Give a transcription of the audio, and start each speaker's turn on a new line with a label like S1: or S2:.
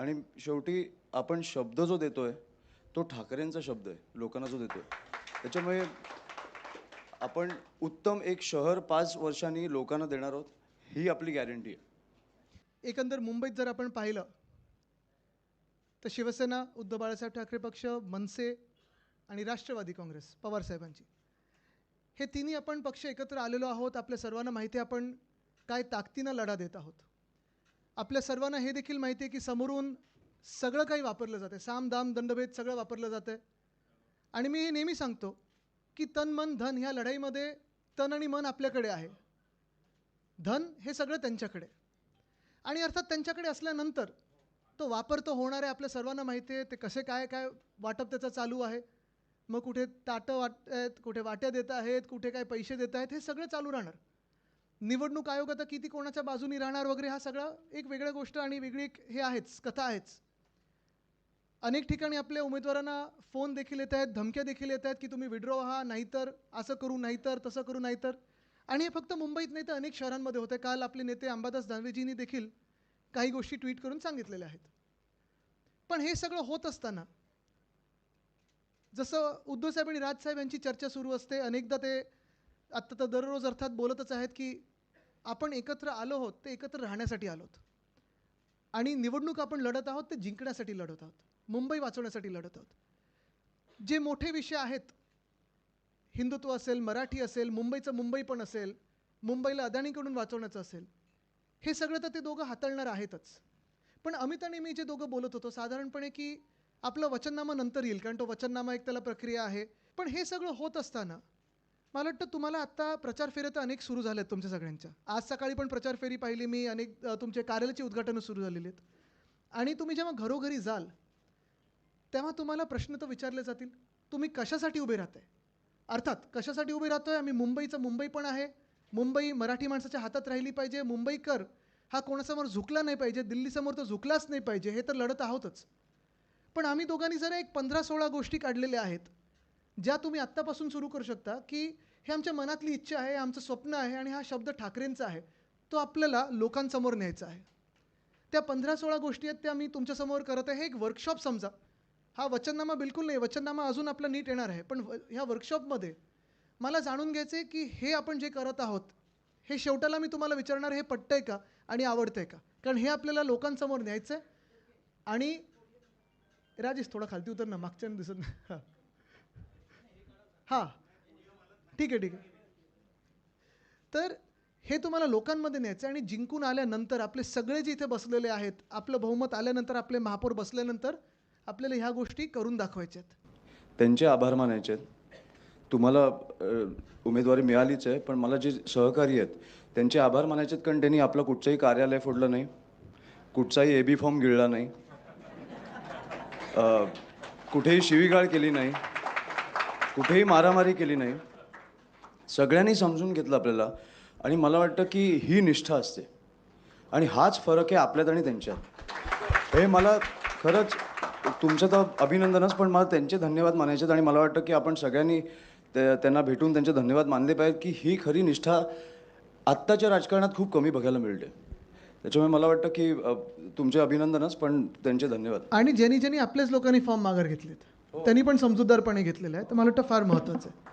S1: आणि शेवटी आपण शब्द जो देतोय तो ठाकरेंचा शब्द आहे लोकांना जो देतोय. त्याच्यामुळे आपण उत्तम एक शहर पाच वर्षांनी लोकांना देणार आहोत ही आपली गॅरंटी आहे.
S2: एकंदर मुंबईत जर आपण पाहिलं तर शिवसेना उद्धव बाळासाहेब ठाकरे पक्ष मनसे आणि राष्ट्रवादी काँग्रेस पवारसाहेबांची हे तिन्ही आपण पक्ष एकत्र आलेलो आहोत आपल्या सर्वांना माहिती आपण काय ताकदीनं लढा देत आहोत. आपल्या सर्वांना हे देखील माहिती आहे की समोरून सगळं काही वापरलं जातं साम दाम दंडभेद सगळं वापरलं जातं आणि मी हे नेहमी सांगतो की तन मन धन ह्या लढाईमध्ये तन आणि मन आपल्याकडे आहे. धन हे सगळं त्यांच्याकडे. आणि अर्थात त्यांच्याकडे असल्यानंतर तो वापर तो होणार आहे आपल्या सर्वांना माहिती आहे ते कसे काय काय वाटप त्याचं चालू आहे. मग कुठे ताटं वाट आहेत कुठे वाट्या देत आहेत कुठे काय पैसे देत आहेत हे सगळं चालू राहणार. निवडणूक आयोग आता किती कोणाच्या बाजूनी राहणार वगैरे हा सगळा एक वेगळ्या गोष्ट आणि वेगळी एक हे आहेच कथा आहेच. अनेक ठिकाणी आपल्या उमेदवारांना फोन देखील येत आहेत धमक्या देखील येत आहेत की तुम्ही विड्रॉ व्हा नाहीतर असं करू नाहीतर तसं करू नाहीतर. आणि हे फक्त मुंबईत नाही तर अनेक शहरांमध्ये होते. काल आपले नेते अंबादास दानवेजींनी देखील काही गोष्टी ट्विट करून सांगितलेल्या आहेत. पण हे सगळं होत असताना जसं उद्धवसाहेब आणि राजसाहेब यांची चर्चा सुरू असते. अनेकदा ते आत्ता तर दररोज अर्थात बोलतच आहेत की आपण एकत्र आलो आहोत ते एकत्र राहण्यासाठी आलो आहोत. आणि निवडणूक आपण लढत आहोत ते जिंकण्यासाठी लढत आहोत. मुंबई वाचवण्यासाठी लढत आहोत. जे मोठे विषय आहेत हिंदुत्व असेल मराठी असेल मुंबईचं मुंबई पण असेल मुंबईला अदानीकडून वाचवण्याचं असेल हे सगळं तर ते दोघं हाताळणार आहेतच. पण अमित आणि मी जे दोघं बोलत होतो साधारणपणे की आपलं वचननामा नंतर येईल कारण तो वचननामा एक त्याला प्रक्रिया आहे. पण हे सगळं होत असताना मला वाटतं तुम्हाला आत्ता प्रचार फेऱ्या तर अनेक सुरू झाल्यात तुमच्या सगळ्यांच्या. आज सकाळी पण प्रचार फेरी पाहिली मी अनेक तुमचे कार्यालयाची उद्घाटनं सुरू झालेली आहेत. आणि तुम्ही जेव्हा घरोघरी जाल तेव्हा तुम्हाला प्रश्न तर विचारले जातील तुम्ही कशासाठी उभे राहताय? अर्थात कशासाठी उभे राहतोय? आम्ही मुंबईचं मुंबई पण आहे. मुंबई मराठी माणसाच्या हातात राहिली पाहिजे. मुंबईकर हा कोणासमोर झुकला नाही पाहिजे. दिल्लीसमोर तर झुकलाच नाही पाहिजे. हे तर लढत आहोतच. पण आम्ही दोघांनी जरा एक पंधरा सोळा गोष्टी काढलेल्या आहेत. ज्या तुम्ही आत्तापासून सुरू करू शकता की हे आमच्या मनातली इच्छा आहे आमचं स्वप्न आहे आणि हा शब्द ठाकरेंचा आहे तो आपल्याला लोकांसमोर न्यायचा आहे. त्या पंधरा सोळा गोष्टी आहेत त्या मी तुमच्यासमोर करत आहे. हे एक वर्कशॉप समजा. हा वचननामा बिलकुल नाही. वचननामा अजून आपला नीट येणार आहे. पण ह्या वर्कशॉपमध्ये मला जाणून घ्यायचं आहे की हे आपण जे करत आहोत हे शेवटाला मी तुम्हाला विचारणार हे पटतंय का आणि आवडतंय का? कारण हे आपल्याला लोकांसमोर न्यायचं आहे आणि राजेश थोडा खालती उतर ना मागच्या दिसत नाही. हां. ठीक आहे ठीक आहे. तर हे तुम्हाला लोकांमध्ये न्यायचं आहे आणि जिंकून आल्यानंतर आपले सगळे जे इथे बसलेले आहेत आपलं बहुमत आल्यानंतर आपले महापौर बसल्यानंतर आपल्याला ह्या गोष्टी करून दाखवायच्या आहेत.
S1: त्यांचे आभार मानायचे आहेत. तुम्हाला उमेदवारी मिळालीच आहे पण मला जे सहकारी आहेत त्यांचे आभार मानायचे आहेत कारण त्यांनी आपलं कुठचंही कार्यालय फोडलं नाही कुठचाही ए बी फॉर्म गिळला नाही कुठेही शिवीगाळ केली नाही. कुठेही मारामारी केली नाही. सगळ्यांनी समजून घेतलं आपल्याला आणि मला वाटतं की ही निष्ठा असते. आणि हाच फरक आहे आपल्यात आणि त्यांच्यात. हे मला खरंच तुमचं तर अभिनंदनच पण मला त्यांचे धन्यवाद मानायचे आहेत आणि मला वाटतं की आपण सगळ्यांनी ते- त्यांना भेटून त्यांचे धन्यवाद मानले पाहिजेत की ही खरी निष्ठा आत्ताच्या राजकारणात खूप कमी बघायला मिळते. त्याच्यामुळे मला वाटतं की तुमचे अभिनंदनच पण त्यांचे धन्यवाद.
S2: आणि ज्यांनी ज्यांनी आपल्याच लोकांनी फॉर्म माघार घेतलेत. त्यांनी पण समजूतदारपणे घेतलेलं आहे. तर मला वाटतं फार महत्त्वाचं आहे.